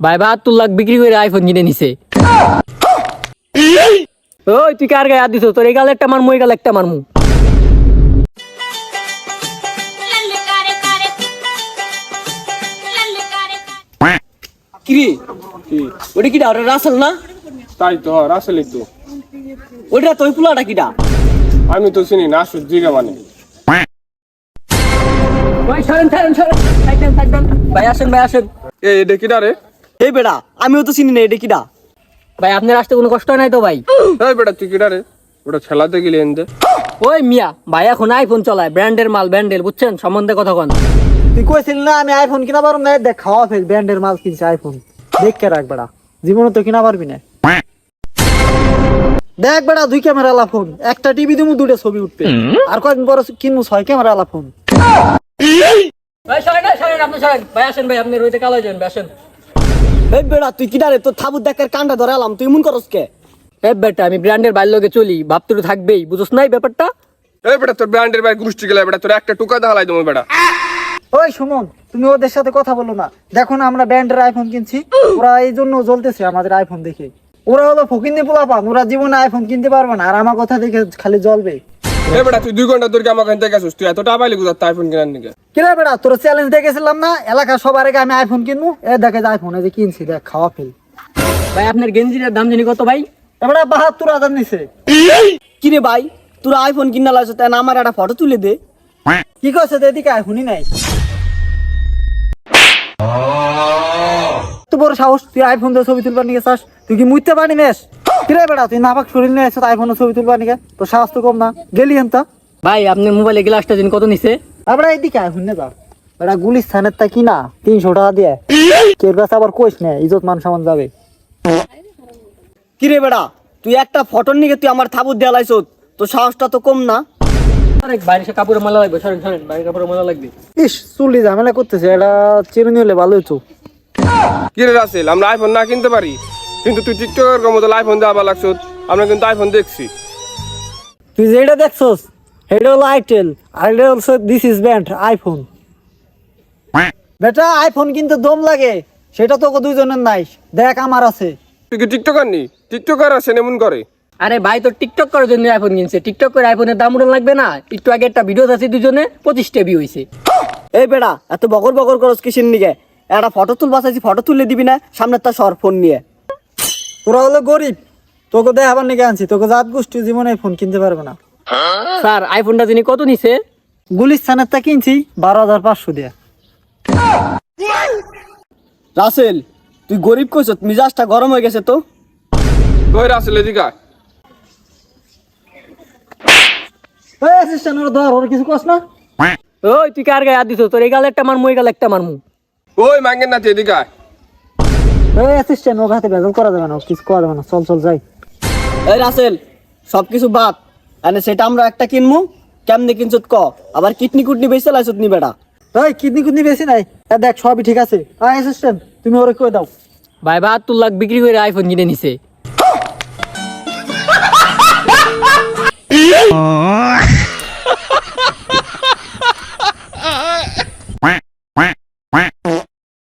ভাই বাহাত্তর লাখ বিক্রি করে আইফোন কিনে নিছে। ওই তুই কার গায়ে হাত তোর এই গাল একটা মারমু এই গাল একটা মারমু। কিরে? ওটা কিডা? ওটা রাসেল না? তাই তো হ্যাঁ, তো। ওটা তোই পুলাটা কিডা? আমি তো চিনি না সুজি গা মানে। ভাই সরেন সরেন সরেন। ভাই আসেন ভাই আসেন। এ এটা কিডা রে? এই বেটা আমিও তো চিনি না এটা কিটা ভাই আপনার আসতে কোনো কষ্ট নাই তো ভাই? এই বেটা তুই কিটা রে? ওটা খেলাতে গেলি এনতে। ওই মিয়া ভাই এখন আইফোন চলায় ব্র্যান্ডের মাল ব্র্যান্ডের বুঝছেন? সম্বন্ধে কথা কন। তুই কইছিল না আমি আইফোন কিনা পারব না? দেখ খাওয়া ফেল ব্র্যান্ডের মাল কিনছে আইফোন দেখকে রাখ বেড়া জীবনে তো কিনা পারবি না। দেখ বেড়া দুই ক্যামেরা আলা ফোন একটা টিভি দিমু দুটো ছবি উঠবে। আর কয়দিন পরে কিনবো ছয় ক্যামেরা আলা ফোন ভাই সরেন না, সরেন আপনি সরেন। ভাই আসেন ভাই আপনি রইতে কালো যান ভাই আসেন। এই বেড়া তুই কিটারে তোর থাবুর দেখার কান্ডা ধরে আলাম তুই মন করস কে? এ বেটা আমি ব্র্যান্ডের বাইর লগে চলি ভাবতে তো থাকবেই নাই ব্যাপারটা? এই বেটা তোর ব্র্যান্ডের গুষ্টি গেলে বেটা তোর একটা টুকা দেখালাই দেবো বেটা। ওই সুমন তুমি ওদের সাথে কথা বলো না। দেখো না আমরা ব্র্যান্ডের আইফোন কিনছি ওরা এই জন্য জ্বলতেছে আমাদের আইফোন দেখে। ওরা হলো ফকিন্দি পোলা পান ওরা জীবনে আইফোন কিনতে পারবে না আর আমার কথা দেখে খালি জ্বলবে। এই বেটা তুই দুই ঘণ্টা আমার কাছে গেছিস তুই এতটা পাইলি কোথাও আইফোন কেনার নিকে। কিরে বেড়া তোর চ্যালেঞ্জ দেখেছিলাম না? এলাকা সবার আগে আমি আইফোন কিনবো। এ দেখে যে আইফোন এই যে কিনছি দেখ খাওয়া ফেল ভাই আপনার গেঞ্জিটার দাম জানি কত ভাই? এবারে বাহাত্তর হাজার নিছে। কিরে ভাই তোরা আইফোন কিনা লাগছ তাই না আমার একটা ফটো তুলে দে। কি করছে তো এদিকে আইফোনই নাই। তো বড় সাহস তুই আইফোন দিয়ে ছবি তুলবার নিয়ে চাস। তুই কি মুইতে পারি নেস? কিরে বেড়া তুই নাপাক শরীর নিয়ে আইফোনে ছবি তুলবার নিয়ে তোর তো কম না। গেলি হেনতা ভাই আপনার মোবাইলে গ্লাসটা জানি কত নিছে? আমরা এদিকে আইফোন নে যা। বেড়া গুলি স্থানের তা কিনা? তিনশো টাকা দিয়ে। কের কাছে আবার কোষ নে ইজত মান সামান যাবে। কিরে বেড়া তুই একটা ফটোর নিকে তুই আমার থাবুর দেয়া লাইছ তোর সাহসটা তো কম না? আরে বাইরে সে কাপড়ের মালা লাগবে সরেন সরেন বাইরে কাপড়ের মালা লাগবে। ইস চুলি ঝামেলা করতেছে এটা চিরুনি হলে ভালো হতো কি রে রাসেল আমরা আইফোন না কিনতে পারি? কিন্তু তুই টিকটকের মতো আইফোন দেওয়া লাগছ আমরা কিন্তু আইফোন দেখছি। তুই যেটা দেখছস এটা হলো আইটেল আর এটা দিস ইজ ব্যান্ড আইফোন বেটা আইফোন কিন্তু দম লাগে সেটা তো দুইজনের নাই দেখ আমার আছে। তুই কি টিকটকার নি? টিকটকার আছে এমন করে। আরে ভাই তো টিকটক করার জন্য আইফোন কিনছে। টিকটক করে আইফোনের দাম উঠান লাগবে না? একটু আগে একটা ভিডিও আছে দুজনে পঁচিশটা ভিউ হয়েছে এই বেড়া এত বকর বকর করস কিসের নিকে একটা ফটো তুলবা চাইছি ফটো তুলে দিবি না? সামনে তার সর ফোন নিয়ে। তোরা হলো গরিব তোকে দেখাবার নিকে আনছি তোকে জাত গোষ্ঠী জীবনে ফোন কিনতে পারবে না। স্যার আইফোনটা যিনি কত নিছে? গুলিস্তানের তা কিনছি বারো হাজার পাঁচশো দিয়ে। রাসেল তুই গরিব কইছ মিজাজটা গরম হয়ে গেছে তো? কই রাসেল এদিকে আয়। ওই অ্যাসিস্ট্যান্ট ওরা ধর ওর কিছু কস না। ওই তুই কার গায়ে হাত দিছ তোর এই গালে একটা মারমু এই গালে একটা মারমু। ওই মাঙ্গেন না তুই এদিকে আয়। ওই অ্যাসিস্ট্যান্ট ওর হাতে বেজাল করা যাবে না ও কিছু করা যাবে না চল চল যাই এই রাসেল সব কিছু বাদ এনে সেটা আমরা একটা কিনমু কেমনে কিনছত ক আবার কিডনি কুটনি বেঁচে লাইছত নি বেটা ওই কিডনি কুডনি বেশি নাই এ দেখ সবই ঠিক আছে ওই অ্যাসিস্ট্যান্ট তুমি ওরে কই দাও ভাই বাহাত্তর লাখ বিক্রি করে আইফোন কিনে নিছে